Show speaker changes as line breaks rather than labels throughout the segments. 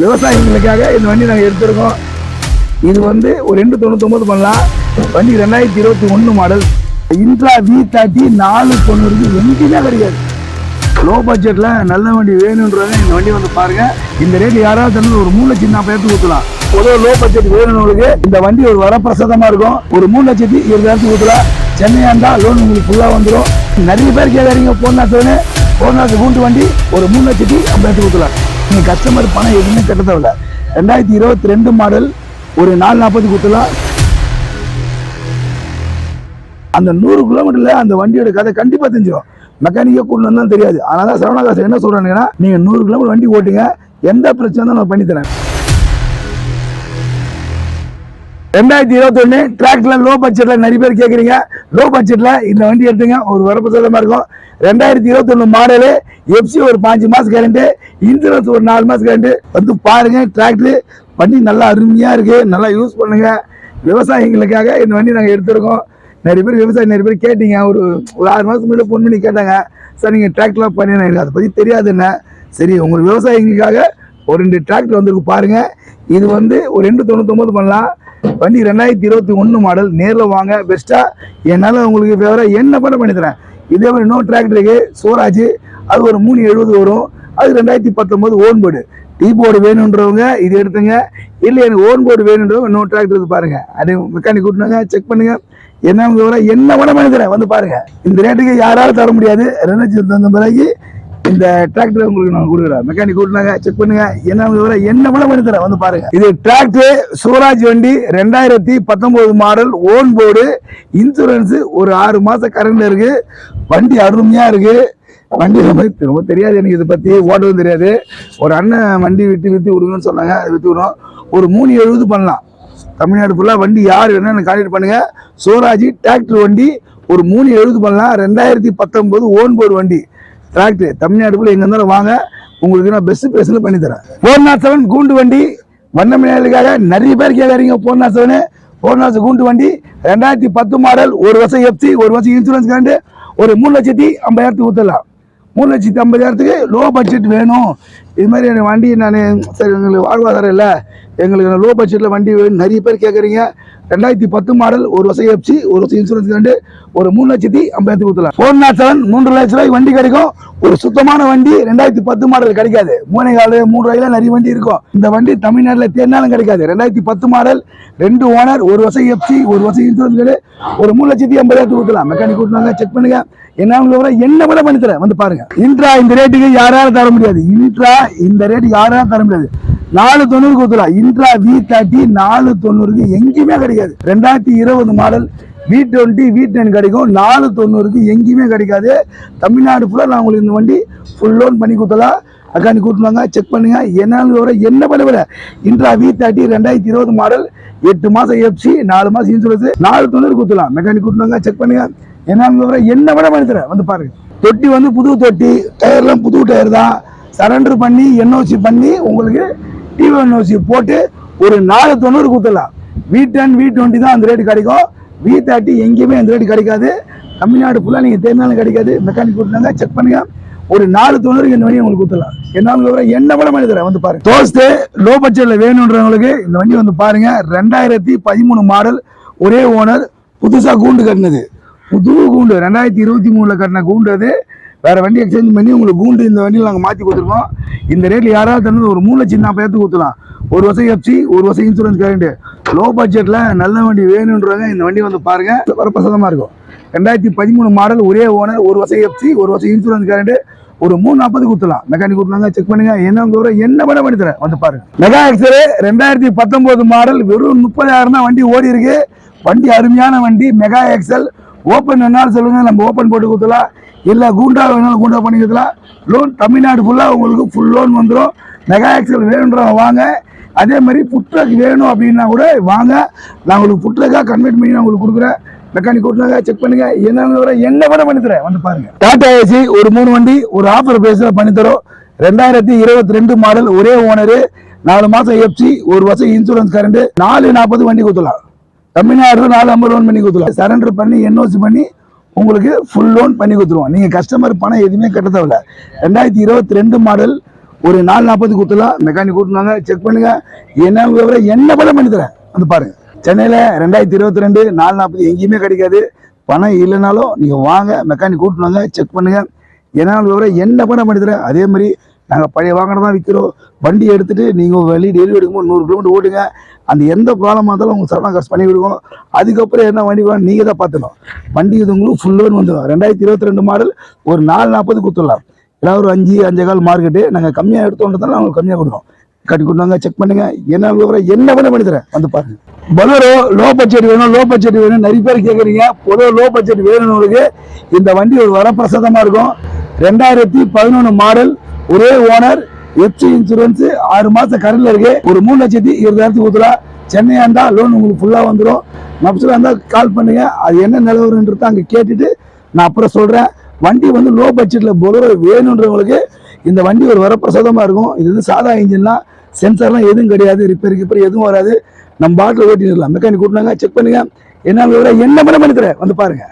விவசாயிகளுக்காக இந்த வண்டி நாங்கள் எடுத்திருக்கோம். இது வந்து ஒரு ரெண்டு தொண்ணூத்தொம்பது பண்ணலாம். வண்டி ரெண்டாயிரத்தி இருபத்தி ஒன்று மாடல் இன்ட்ரா வி தேர்ட்டி நாலு தொண்ணூறுக்கு எங்கேயுமே கிடையாது லோ பட்ஜெட்டில் நல்ல வண்டி வேணுன்றவங்க இந்த வண்டி வந்து பாருங்க. இந்த ரேட்டு யாராவது தந்து ஒரு மூணு லட்சம் நான் பேர்த்து ஊற்றலாம் பொதுவாக லோ பட்ஜெட் வேணும்னு இந்த வண்டி ஒரு வரப்பிரசாதமாக இருக்கும். ஒரு மூணு லட்சத்தி இருபதாயிரத்து ஊற்றலாம் சென்னையாக இருந்தால் லோன் உங்களுக்கு ஃபுல்லாக வந்துடும் நிறைய பேர் கேட்குறீங்க போனாசோன்னு போனாசு கூண்டு வண்டி. ஒரு மூணு லட்சத்தி ஐம்பதாயிரத்துக்கு ஊற்றலாம் நீங்கள் கஸ்டமர் பணம் எதுவுமே கட்ட தேவையில்ல. ரெண்டாயிரத்தி இருபத்தி ரெண்டு மாடல் ஒரு நாலு நாற்பது கொடுத்தலாம் அந்த நூறு கிலோமீட்டர்ல அந்த வண்டியோட கதை கண்டிப்பா தெரிஞ்சிடும் மெக்கானிக்கே கொண்டு தான் தெரியாது. அதனால தான் என்ன சொல்றாங்கன்னா நீங்க நூறு கிலோமீட்டர் வண்டி ஓட்டுங்க. எந்த பிரச்சனை நான் பண்ணி ரெண்டாயிரத்தி இருபத்தி ஒன்று லோ பட்ஜெட்டில் நிறைய பேர் கேட்குறீங்க லோ பட்ஜெட்டில் இந்த வண்டி எடுத்துங்க. ஒரு வரப்பு வரப்பிரசாதமா இருக்கும். ரெண்டாயிரத்தி இருபத்தி ஒன்று மாடலு எஃப்சி ஒரு பாஞ்சு மாதம் கரண்ட்டு இன்சூரன்ஸ் ஒரு நாலு மாதம் கரண்ட்டு வந்து பாருங்கள் டிராக்டர் வண்டி நல்லா அருமையாக இருக்குது நல்லா யூஸ் பண்ணுங்கள் விவசாயிகளுக்காக இந்த வண்டி நாங்கள் எடுத்துருக்கோம். நிறைய பேர் விவசாயி நிறைய பேர் கேட்டீங்க. ஒரு ஒரு ஆறு மாதத்துக்கு முன்னாடி ஃபோன் பண்ணி கேட்டாங்க சார் நீங்கள் டிராக்டர்லாம் பண்ணி எனக்கு அதை பற்றி தெரியாது என்ன? சரி உங்கள் விவசாயிகளுக்காக ஒரு ரெண்டு டிராக்டர் வந்திருக்கு பாருங்க. இது வந்து ஒரு ரெண்டு தொண்ணூத்தொம்பது பண்ணலாம். வண்டி ரெண்டாயிரத்தி இருபத்தி ஒன்று மாடல் நேரில் வாங்க பெஸ்ட்டாக என்னால் உங்களுக்கு ஃபேவராக என்ன பண்ண பண்ணித்தரேன் இதே மாதிரி இன்னொரு டிராக்டர் இருக்கு சோராஜ் அது ஒரு மூணு எழுபது வரும். அது ரெண்டாயிரத்தி பத்தொம்போது ஓன் போர்டு டீ போர்டு வேணுன்றவங்க இது எடுத்துங்க. இல்லை எனக்கு ஓன் போர்டு வேணுன்றவங்க இன்னொரு டிராக்டர் பாருங்கள் பாருங்க. அது மெக்கானிக் கூட்டினாங்க செக் பண்ணுங்க. என்ன விவரம் என்ன வேணா பண்ணித்தரேன் வந்து பாருங்கள் இந்த ரேட்டுக்கு யாராலும் தர முடியாது. ரெண்டு லட்சத்து தகுந்த பிறகு இந்த டிராக்டர் உங்களுக்கு நான் கொடுக்குறேன். மெக்கானிக் கூட்டினாங்க செக் பண்ணுங்க. என்ன விவரம் என்ன வேணா பண்ணி தரேன் வந்து பாருங்க. இது டிராக்டர் சூராஜ் வண்டி ரெண்டாயிரத்தி பத்தொன்பது மாடல் ஓன் போர்டு இன்சூரன்ஸ் ஒரு ஆறு மாசம் கரண்ட் இருக்கு. வண்டி அருமையா இருக்கு. வண்டி ரொம்ப ரொம்ப தெரியாது எனக்கு இதை பத்தி ஓட்டவும் தெரியாது. ஒரு அண்ணன் வண்டி விட்டு வித்து விடுங்கன்னு சொன்னாங்க அது வித்து விடுறோம். ஒரு மூணு எழுபது பண்ணலாம். தமிழ்நாடு ஃபுல்லாக வண்டி யார் வேணும்னு எனக்கு கான்டாக்ட் பண்ணுங்க. சோராஜி டிராக்டர் வண்டி ஒரு மூணு எழுபது பண்ணலாம். ரெண்டாயிரத்தி பத்தொம்போது ஓன் போர்டு வண்டி. டிராக்டர் தமிழ்நாடுக்குள்ளே ஃபுல்லாக எங்கே இருந்தாலும் வாங்க. உங்களுக்கு நான் பெஸ்ட் பேஸில் பண்ணி தரேன். ஃபோர் நாட் செவன் கூண்டு வண்டி. வண்ணமணியாளுக்காக நிறைய பேர் கேட்குறீங்க four nought seven four nought கூண்டு வண்டி. ரெண்டாயிரத்தி பத்து மாடல் ஒரு வருஷம் எஃப்சி ஒரு வருஷம் இன்சூரன்ஸ் காண்டு ஒரு மூணு லட்சத்தி ஐம்பதாயிரத்துக்கு ஊற்றலாம் மூணு லட்சத்தி ஐம்பதாயிரத்துக்கு லோ பட்ஜெட் வேணும். இது மாதிரி எனக்கு வண்டி நான் சரி எங்களுக்கு வாழ்வாதாரம் இல்லை. எங்களுக்கு லோ பட்ஜெட்டில் வண்டி வேணும் நிறைய பேர் கேட்குறீங்க ரெண்டாயிரத்தி பத்து மாடல் ஒரு வருஷம் எஃப்சி ஒரு வருஷம் இன்சூரன்ஸ் கண்டு ஒரு மூணு லட்சத்தி ஐம்பதாயிரத்துக்கு ஊற்றலாம் ஃபோர் நாட் செவன் மூன்று லட்ச ரூபாய்க்கு வண்டி கிடைக்கும். ஒரு சுத்தமான வண்டி ரெண்டாயிரத்தி பத்து மாடல் கிடைக்காது. மூணு காலு மூணு ரூபாயில நிறைய வண்டி இருக்கும். இந்த வண்டி தமிழ்நாட்டில் தேர்னாலும் கிடைக்காது. ரெண்டாயிரத்தி பத்து மாடல் ரெண்டு ஓனர் ஒரு வருஷம் எஃப்சி ஒரு வருஷம் இன்சூரன்ஸ் கடை ஒரு மூணு லட்சத்தி ஐம்பதாயிரத்துக்கு ஊற்றலாம் மெக்கானிக் கூட்டினாங்க செக் பண்ணுங்க. என்ன உங்களுக்கு என்ன விட பண்ணி தரேன் வந்து பாருங்க. இன்ட்ரா இந்த ரேட்டுக்கு யாராலும் தர முடியாது. இன்ட்ரா இந்த ரேட்டுக்கு யாராலும் தர முடியாது. நாலு தொண்ணூறு ஊற்றலாம் இன்ட்ரா வி தேர்ட்டி நாலு தொண்ணூறுக்கு எங்கேயுமே கிடைக்காது. ரெண்டாயிரத்தி இருபது model V twenty V ten கிடைக்கும். நாலு தொண்ணூறுக்கு எங்கேயுமே கிடைக்காது. தமிழ்நாடு ஃபுல்லாக நான் உங்களுக்கு இந்த வண்டி ஃபுல் லோன் பண்ணி கொடுத்தலாம் அக்காண்டி கூட்டினாங்க செக் பண்ணுங்க. என்னன்னு வர என்ன பண்ண விட இன்ட்ரா வி தேர்ட்டி ரெண்டாயிரத்தி இருபது மாடல் எட்டு மாதம் எஃப்சி நாலு மாதம் இன்சூரன்ஸ் நாலு தொண்ணூறு கொடுத்துலாம் மெக்கானிக் கூட்டினாங்க செக் பண்ணுங்க. என்னன்னு வர என்ன விட பண்ணி வந்து பாருங்க. தொட்டி வந்து புது தொட்டி டயர்லாம் புது டயர் தான். சரண்டர் பண்ணி என்ஓசி பண்ணி உங்களுக்கு டிவி என்ஓசி போட்டு ஒரு நாலு தொண்ணூறு கொடுத்துடலாம் வி டென் வி டுவெண்ட்டி தான் அந்த ரேட்டு கிடைக்கும். வி தேர்ட்டி எங்கேயுமே அந்த ரேட்டு கிடைக்காது. தமிழ்நாடு ஃபுல்லாக நீங்கள் தேர்ந்தாலும் கிடைக்காது. மெக்கானிக் கொடுத்தாங்க செக் பண்ணுங்க. ஒரு நாலு தொண்ணூறுக்கு இந்த வண்டி உங்களுக்கு கொடுத்துடலாம் என்ன என்ன கூட பண்ணி தரேன்? வந்து பாருங்க. தோஸ்து லோ பட்ஜெட்டில் வேணுன்றவங்களுக்கு இந்த வண்டி வந்து பாருங்க. ரெண்டாயிரத்தி பதிமூணு மாடல் ஒரே ஓனர் புதுசாக கூண்டு கட்டினது. புது கூண்டு ரெண்டாயிரத்தி இருபத்தி மூணில் கட்டின கூண்டு அது. வேறு வண்டி எக்ஸ்சேஞ்ச் பண்ணி உங்களுக்கு கூண்டு இந்த வண்டியில் நாங்கள் மாற்றி கொடுத்துருக்கோம். இந்த ரேட்டில் யாராவது தந்தது ஒரு மூணு லட்சம் நான் பேர்த்து கொடுத்துலாம் ஒரு வருஷம் எஃப்சி ஒரு வருஷம் இன்சூரன்ஸ் கேரண்டி லோ பட்ஜெட்டில் நல்ல வண்டி வேணுன்றவங்க இந்த வண்டி வந்து பாருங்க. வரப்பிரசாதமாக இருக்கும். ரெண்டாயிரத்தி பதிமூணு மாடல் ஒரே ஓனர் ஒரு வருஷம் எஃப்சி ஒரு வருஷம் இன்சூரன்ஸ் கேரண்டி ஒரு மூணு நாற்பது கொடுத்துலாம் மெக்கானிக் கொடுத்தாங்க செக் பண்ணுங்க. என்ன தூரம் விவரம் என்ன பண்ண பண்ணி தரேன். வந்து பாருங்க. மெகா எக்ஸரு ரெண்டாயிரத்தி பத்தொன்பது மாடல் வெறும் முப்பதாயிரம் தான் வண்டி ஓடி இருக்கு. வண்டி அருமையான வண்டி மெகா எக்ஸல் ஓப்பன் வேணாலும் சொல்லுங்க நம்ம ஓப்பன் போட்டு கொடுத்துலாம் இல்லை கூண்டா வேணாலும் கூண்டா பண்ணிக்கலாம். லோன் தமிழ்நாடு ஃபுல்லாக உங்களுக்கு ஃபுல் லோன் வந்துடும் மெகா எக்ஸல் வேணுன்றவங்க வாங்க. அதே மாதிரி புட்ரக் வேணும் அப்படின்னா கூட வாங்க. நான் உங்களுக்கு புட்ரக்காக கன்வெர்ட் பண்ணி நான் உங்களுக்கு கொடுக்குறேன். மெக்கானிக் கொடுத்தாங்க செக் பண்ணுங்க. என்னன்னு வர என்ன வேணா பண்ணித்தரேன் வந்து பாருங்க. டாடா ஏசி ஒரு மூணு வண்டி ஒரு ஆஃபர் பேஸில் பண்ணித்தரோம் ரெண்டாயிரத்தி இருபத்தி ரெண்டு மாடல் ஒரே ஓனரு நாலு மாதம் எஃப்சி ஒரு வருஷம் இன்சூரன்ஸ் கரண்ட் நாலு நாற்பது வண்டி கொடுத்துலாம் தமிழ்நாடு நாலு ஐம்பது லோன் பண்ணி கொடுத்துருவோம் சரண்டர் பண்ணி என்ஓசி பண்ணி உங்களுக்கு ஃபுல் லோன் பண்ணி கொடுத்துருவோம். நீங்கள் கஸ்டமர் பணம் எதுவுமே கட்ட தேவையில்ல. ரெண்டாயிரத்தி இருபத்தி ரெண்டு மாடல் ஒரு நாலு நாற்பது கொடுத்துலாம் மெக்கானிக் கூட்டினாங்க செக் பண்ணுங்க. என்ன விவரம் என்ன பணம் பண்ணி தரேன்? வந்து பாருங்க. சென்னையில் ரெண்டாயிரத்தி இருபத்தி ரெண்டு நாலு நாற்பது எங்கேயுமே கிடைக்காது. பணம் இல்லைனாலும் நீங்கள் வாங்க மெக்கானிக் கூட்டினாங்க செக் பண்ணுங்க. என்ன விவரம் என்ன பணம் பண்ணி தரேன்? அதே மாதிரி நாங்கள் பழைய வாகனம் தான் விற்கிறோம் வண்டி எடுத்துகிட்டு நீங்கள் வெளியே டெலிவரி எடுக்கும்போது நூறு கிலோமீட்டர் ஓட்டுங்க. அந்த எந்த ப்ராப்ளமாக இருந்தாலும் உங்களுக்கு சரணா காசு பண்ணி கொடுக்கும் அதுக்கப்புறம் என்ன வண்டி வேணும் நீங்கள் தான் பார்த்துக்கணும். வண்டி இது உங்களுக்கு ஃபுல் லோன் வந்துடும். ரெண்டாயிரத்தி இருபத்தி ரெண்டு மாடல் ஒரு நாலு நாற்பது கொடுத்துடலாம். ஏதாவது ஒரு அஞ்சு அஞ்சே கால் மார்க்கெட்டு நாங்கள் கம்மியாக எடுத்தோன்றதால அவங்களுக்கு கம்மியாக கொடுக்குறோம் கட்டி கொடுத்தாங்க செக் பண்ணுங்க. என்ன விவரம் என்ன வேணும் பண்ணி தரேன் வந்து பாருங்க. பலரோ லோ பட்ஜெட் வேணும் லோ பட்ஜெட் வேணும். நிறைய பேர் கேட்குறீங்க பொதுவாக லோ பட்ஜெட் வேணும்னு இந்த வண்டி ஒரு வரப்பிரசாதமாக இருக்கும். ரெண்டாயிரத்தி பதினொன்று மாடல் ஒரே ஓனர் எஃப்சி இன்சூரன்ஸ் ஆறு மாசம் கரண்ட்ல இருக்கு. ஒரு மூணு லட்சத்தி இருபதாயிரத்துக்கு ஊத்தலாம் சென்னையா இருந்தா லோன் உங்களுக்கு ஃபுல்லா வந்துடும் நப்சுல இருந்தா கால் பண்ணுங்க. அது என்ன நிலவரன்றத அங்க கேட்டுட்டு நான் அப்புறம் சொல்றேன். வண்டி வந்து லோ பட்ஜெட்ல பொலரோ வேணுன்றவங்களுக்கு இந்த வண்டி ஒரு வரப்பிரசாதமா இருக்கும். இது வந்து சாதா இன்ஜின்லாம் சென்சார்லாம் எதுவும் கிடையாது. ரிப்பேர் கிப்பேர் எதுவும் வராது. நம்ம பாட்டில் ஓட்டிடலாம் மெக்கானிக் கூட்டினாங்க செக் பண்ணுங்க. என்ன விவரம் என்ன பண்ண பண்ணி தரேன் வந்து பாருங்க.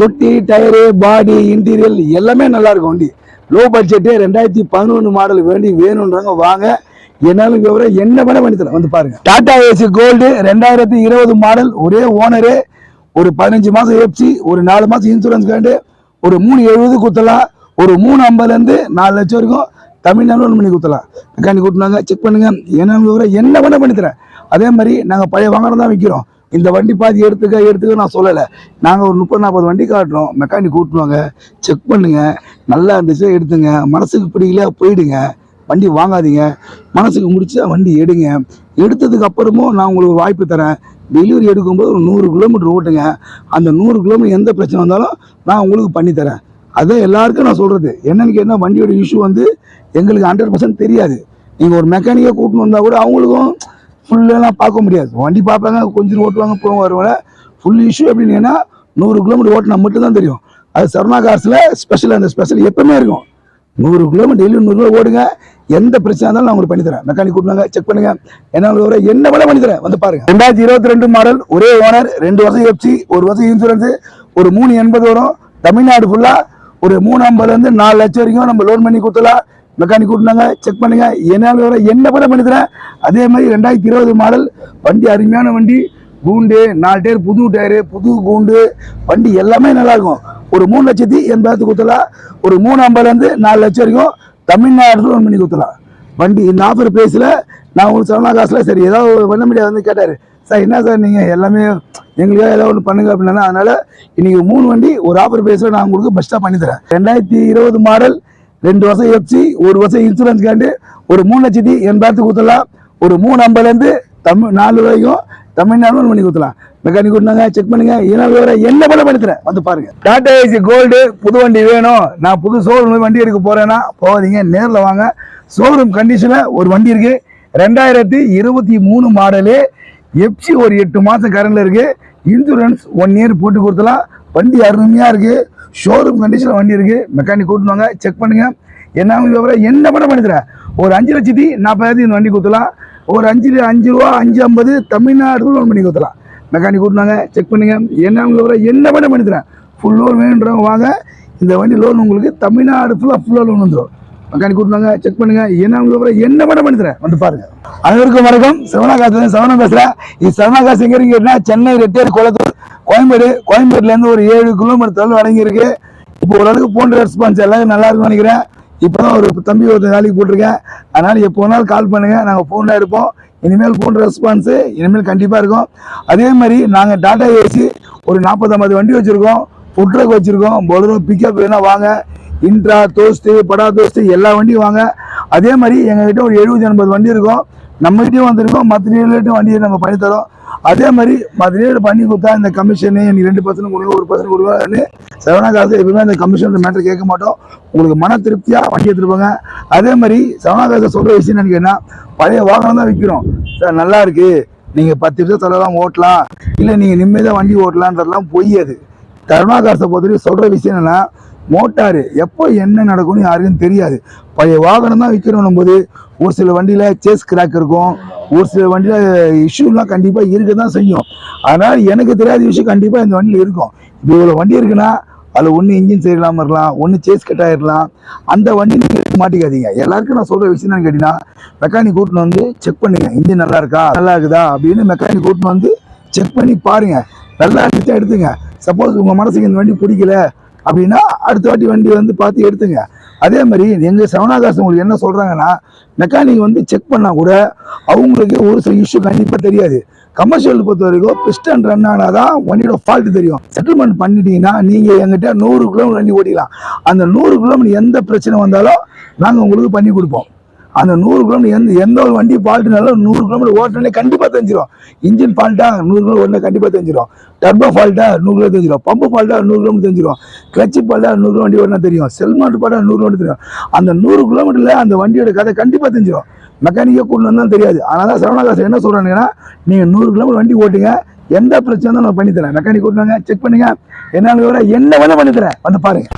தொட்டி டயரு பாடி இன்டீரியல் எல்லாமே நல்லா இருக்கும் வண்டி. லோ பட்ஜெட்டே ரெண்டாயிரத்தி பதினொன்று மாடல் வேண்டி வேணுன்றாங்க வாங்க. என்னாலும் விவரம் என்ன பண்ண பண்ணி தரேன் வந்து பாருங்க. டாடா ஏசி கோல்டு ரெண்டாயிரத்தி இருபது மாடல் ஒரே ஓனரு ஒரு பதினஞ்சு மாதம் எஃப்சி ஒரு நாலு மாதம் இன்சூரன்ஸ் காண்டு ஒரு மூணு எழுபது குத்தலாம். ஒரு மூணு ஐம்பதுலேருந்து நாலு லட்சம் வரைக்கும் தமிழ்நாடு ஒன்று பண்ணி குத்தலாம். மெக்கானிக் கூட்டினாங்க செக் பண்ணுங்க. என்ன விவரம் என்ன பண்ண பண்ணித்தரேன் அதே மாதிரி நாங்கள் பழைய வாகனம் தான் விற்கிறோம் இந்த வண்டி பாதி எடுத்துக்க எடுத்துக்க நான் சொல்லலை. நாங்கள் ஒரு முப்பது நாற்பது வண்டி காட்டுறோம். மெக்கானிக் கூட்டுவாங்க. செக் பண்ணுங்கள் நல்லா இருந்துச்சு எடுத்துங்க. மனசுக்கு பிடிக்கல போயிடுங்க. வண்டி வாங்காதீங்க. மனசுக்கு முடிச்சா வண்டி எடுங்க. எடுத்ததுக்கு அப்புறமும் நான் உங்களுக்கு ஒரு வாய்ப்பு தரேன். டெலிவரி எடுக்கும்போது ஒரு நூறு கிலோமீட்டர் ஓட்டுங்க. அந்த நூறு கிலோமீட்டர் எந்த பிரச்சனை வந்தாலும் நான் உங்களுக்கு பண்ணித்தரேன் அதுதான் அதான் எல்லாருக்கும் நான் சொல்கிறது என்னன்னு கேட்டால் வண்டியோட இஷ்யூ வந்து எங்களுக்கு ஹண்ட்ரட் பர்சன்ட் தெரியாது. நீங்கள் ஒரு மெக்கானிக்கை கூட்டின்னு வந்தால் கூட அவங்களுக்கும் ஃபுல்லெல்லாம் பார்க்க முடியாது. வண்டி பார்ப்பாங்க கொஞ்சம் ஓட்டுவாங்க போவாங்க வருவாங்க. ஃபுல் இஷ்யூ எப்படின்னா நூறு கிலோமீட்டர் ஓட்டினா மட்டும் தான் தெரியும். அது சரணா காசில் ஸ்பெஷல் அந்த ஸ்பெஷல் எப்பவுமே இருக்கும். நூறு கிலோமீட்டர் டெய்லி நூறு கிலோ ஓடுங்க. எந்த பிரச்சனை இருந்தாலும் நான் உங்களுக்கு பண்ணித்தரேன். மெக்கானிக் கூட்டினாங்க செக் பண்ணுங்க. என்ன ஒரு என்ன வேலை பண்ணித்தரேன் வந்து பாருங்க. ரெண்டாயிரத்தி இருபத்தி ரெண்டு மாடல் ஒரே ஓனர் ரெண்டு வருஷம் எஃப்சி ஒரு வருஷம் இன்சூரன்ஸ் ஒரு மூணு எண்பது வரும். தமிழ்நாடு ஃபுல்லாக ஒரு மூணு ஐம்பதுலேருந்து நாலு லட்சம் வரைக்கும் நம்ம லோன் பண்ணி கொடுத்துலாம் மெக்கானிக் கூட்டினாங்க செக் பண்ணுங்க. என்ன வர என்ன படம் பண்ணி அதே மாதிரி ரெண்டாயிரத்தி இருபது மாடல் வண்டி அருமையான வண்டி. கூண்டு நாலு டயர் புது டயரு புது கூண்டு. வண்டி எல்லாமே நல்லாயிருக்கும். ஒரு மூணு லட்சத்தி எண்பதாயிரத்து கொடுத்தலாம் ஒரு மூணு ஐம்பதுலேருந்து நாலு லட்சம் வரைக்கும் தமிழ்நாடு லோன் பண்ணி கொடுத்தலாம் வண்டி இந்த ஆஃபர் ப்ரைஸில் நான் உங்களுக்கு சொன்ன காசில் சரி ஏதாவது பண்ண முடியாது வந்து கேட்டார். சார் என்ன சார் நீங்கள் எல்லாமே எங்களுக்காக ஏதாவது ஒன்று பண்ணுங்க அப்படின்னா அதனால் இன்றைக்கி மூணு வண்டி ஒரு ஆஃபர் ப்ரைஸில் நான் உங்களுக்கு பெஸ்ட்டாக பண்ணி தரேன். ரெண்டாயிரத்தி இருபது மாடல் ரெண்டு வருஷம் எஃப்சி ஒரு வருஷம் இன்சூரன்ஸ் காண்டு ஒரு மூணு லட்சத்தி எண்பதாயிரத்து கொடுத்துடலாம். ஒரு மூணு ஐம்பதுலேருந்து தமிழ் நாலு வரைக்கும் தமிழ்நாடு பண்ணி கொடுத்துலாம் மெக்கானிக் கொடுத்தாங்க செக் பண்ணுங்க என்ன விவரம் என்ன பண்ண பண்ணித்தரேன். வந்து பாருங்க. டாடா ஏசி கோல்டு புது வண்டி வேணும். நான் புது ஷோரூம் வண்டி எடுக்க போறேன்னா போகாதீங்க நேரில் வாங்க. ஷோரூம் கண்டிஷனில் ஒரு வண்டி இருக்கு. ரெண்டாயிரத்தி இருபத்தி மூணு மாடலு எஃப்சி ஒரு எட்டு மாதம் கரண்டில் இருக்கு. இன்சூரன்ஸ் ஒன் இயர் போட்டு கொடுத்தலாம் வண்டி அருமையாக இருக்கு. ஷோரூம் கண்டிஷனில் வண்டி இருக்குது மெக்கானிக் கூட்டுவாங்க செக் பண்ணுங்க. என்ன விவரம்? என்ன படம் பண்ணி தரேன் ஒரு அஞ்சு லட்சத்தி நாற்பதாயிரத்தி இந்த வண்டி கொடுத்துலாம் ஒரு அஞ்சு அஞ்சு ரூபா அஞ்சு ஐம்பது தமிழ்நாடு லோன் பண்ணி கொடுத்துலாம் மெக்கானிக் கூட்டினாங்க செக் பண்ணுங்க. என்ன விவரம்? என்ன படம் பண்ணி ஃபுல் லோன் வேணுன்றவங்க வாங்க. இந்த வண்டி லோன் உங்களுக்கு தமிழ்நாடு ஃபுல்லாக ஃபுல்லாக லோன் வந்துடும். மெக்கானிக் கூட்டினாங்க செக் பண்ணுங்க. என்ன விவரம்? என்ன பண்ண பண்ணி தரேன் வந்து பாருங்க. அனைவருக்கும் வணக்கம். சவனாகாசு சவனா பேசுறேன். இது சவனாகாசு எங்க இருக்கீங்கன்னா சென்னை ரெட்டேர் குளத்தூர் கோயம்பேடு கோயம்பேடுல ஒரு ஏழு கிலோமீட்டர் தொலைவு அடங்கியிருக்கு இப்போ ஓரளவுக்கு போன்ற ரெஸ்பான்ஸ் எல்லாரும் நல்லா இருக்கும்னு நினைக்கிறேன். இப்போதான் ஒரு தம்பி ஒரு வேலைக்கு போட்டிருக்கேன் அதனால் எப்போ வேணாலும் கால் பண்ணுங்கள் நாங்கள் ஃபோனில் எடுப்போம். இனிமேல் ஃபோன் ரெஸ்பான்ஸு இனிமேல் கண்டிப்பாக இருக்கும். அதே மாதிரி நாங்கள் டாட்டா ஏசி ஒரு நாற்பது ஐம்பது வண்டி வச்சுருக்கோம். ஃபுட் ட்ரக் வச்சுருக்கோம். பொலரோ பிக்கப் வேணால் வாங்க. இன்ட்ரா தோஸ்ட்டு படா தோஸ்ட்டு எல்லா வண்டியும் வாங்க. அதே மாதிரி எங்ககிட்ட ஒரு எழுபது எண்பது வண்டி இருக்கும். நம்மகிட்டயும் வந்திருக்கோம். மற்ற டீலர்கிட்டையும் வண்டியை நம்ம பண்ணி தரோம் அதே மாதிரி மற்ற டீலர் பண்ணி கொடுத்தா இந்த கமிஷனு நீ ரெண்டு பர்சன்ட் கொடுங்க ஒரு பர்சன்ட் கொடுங்க செவனா காசு எப்பவுமே அந்த கமிஷன் மேட்டர் கேட்க மாட்டோம். உங்களுக்கு மன திருப்தியாக வண்டி எடுத்துருப்பாங்க அதே மாதிரி செவனா காசு சொல்கிற விஷயம் என்னன்னு கேட்டா பழைய வாகனம் தான் விற்கிறோம் சார் நல்லா இருக்கு. நீங்கள் பத்து வருஷம் சொல்லலாம் ஓட்டலாம். இல்லை நீங்கள் நிம்மதியாக வண்டி ஓட்டலான்றதெல்லாம் பொய் அது. கருணாகாசை பொறுத்தவரைக்கும் சொல்கிற விஷயம் என்னன்னா மோட்டாரு. எப்போ என்ன நடக்கும்னு யாருக்கும் தெரியாது. பழைய வாகனம் தான் விற்கிறோம் போது ஒரு சில வண்டியில் சேஸ் கிராக் இருக்கும். ஒரு சில வண்டியில் இஷ்யூலாம் கண்டிப்பாக இருக்க தான் செய்யும். அதனால் எனக்கு தெரியாத விஷயம் கண்டிப்பாக இந்த வண்டியில் இருக்கும். இப்போ இவ்வளோ வண்டி இருக்குன்னா அதில் ஒன்று இன்ஜின் சரியில்லாமல் இருக்கலாம் ஒன்று சேஸ் கட் ஆகிடலாம் அந்த வண்டி நீங்கள் மாட்டிக்காதீங்க. எல்லாருக்கும் நான் சொல்கிற விஷயம் என்னன்னு கேட்டிங்கன்னா மெக்கானிக் கூட்டின்னு வந்து செக் பண்ணுங்க. இன்ஜின் நல்லா இருக்கா? நல்லா இருக்குதா? அப்படின்னு மெக்கானிக் கூட்டின்னு வந்து செக் பண்ணி பாருங்கள் நல்லா இருந்துச்சா எடுத்துங்க. சப்போஸ் உங்கள் மனசுக்கு இந்த வண்டி பிடிக்கல. அப்படின்னா அடுத்த வாட்டி வண்டி வந்து பார்த்து எடுத்துங்க. அதே மாதிரி எங்கள் சவனாகாசம் உங்களுக்கு என்ன சொல்கிறாங்கன்னா மெக்கானிக் வந்து செக் பண்ணால் கூட அவங்களுக்கு ஒரு சில இஷ்யூ கண்டிப்பாக தெரியாது. கமர்ஷியல் பொறுத்த வரைக்கும் பிஸ்டன் ரன் ஆனால் தான் வண்டியோட ஃபால்ட் தெரியும். செட்டில்மெண்ட் பண்ணிட்டீங்கன்னா நீங்கள் எங்கிட்ட நூறு கிலோமீட்டர் வண்டி ஓட்டிக்கலாம். அந்த நூறு கிலோமீட்டர் எந்த பிரச்சனை வந்தாலும் நாங்கள் உங்களுக்கு பண்ணி கொடுப்போம். அந்த நூறு கிலோமீட்டர் எந்த எந்த ஒரு வண்டி ஃபால்ட்டுனாலும் நூறு கிலோமீட்டர் ஓட்டினாலே கண்டிப்பாக தெரிஞ்சிடும் இன்ஜின் ஃபால்ட்டாக நூறு கிலோமீட்டர் ஓட்டினா கண்டிப்பாக தெரிஞ்சிடும் டர்போ ஃபால்ட்டாக நூறு கிலோ தெரிஞ்சிடும் பம்பு ஃபால்ட்டா நூறு கிலோமீட்டர் தெரிஞ்சிடும் கிளச்சு ஃபால்ட்டாக நூறு வண்டி ஓட்டினா தெரியும். செல்மாட் ஃபால்ட்டாக நூறு கிலோமீட்டர் தெரியும். அந்த நூறு கிலோமீட்டரில் அந்த வண்டியோட கதை கண்டிப்பாக தெரிஞ்சிடும் மெக்கானிக்கே கொண்டு வந்தாலும் தெரியாது. அதனால தான் சரவணகாசன் என்ன சொல்கிறாங்கன்னா நீங்கள் நூறு கிலோமீட்டர் வண்டி ஓட்டுங்க. எந்த பிரச்சனை நான் பண்ணித்தரேன். மெக்கானிக் கூட்டினாங்க செக் பண்ணுங்க. என்ன விவரம் என்ன வேணால் பண்ணித்தரேன். வந்து பாருங்கள்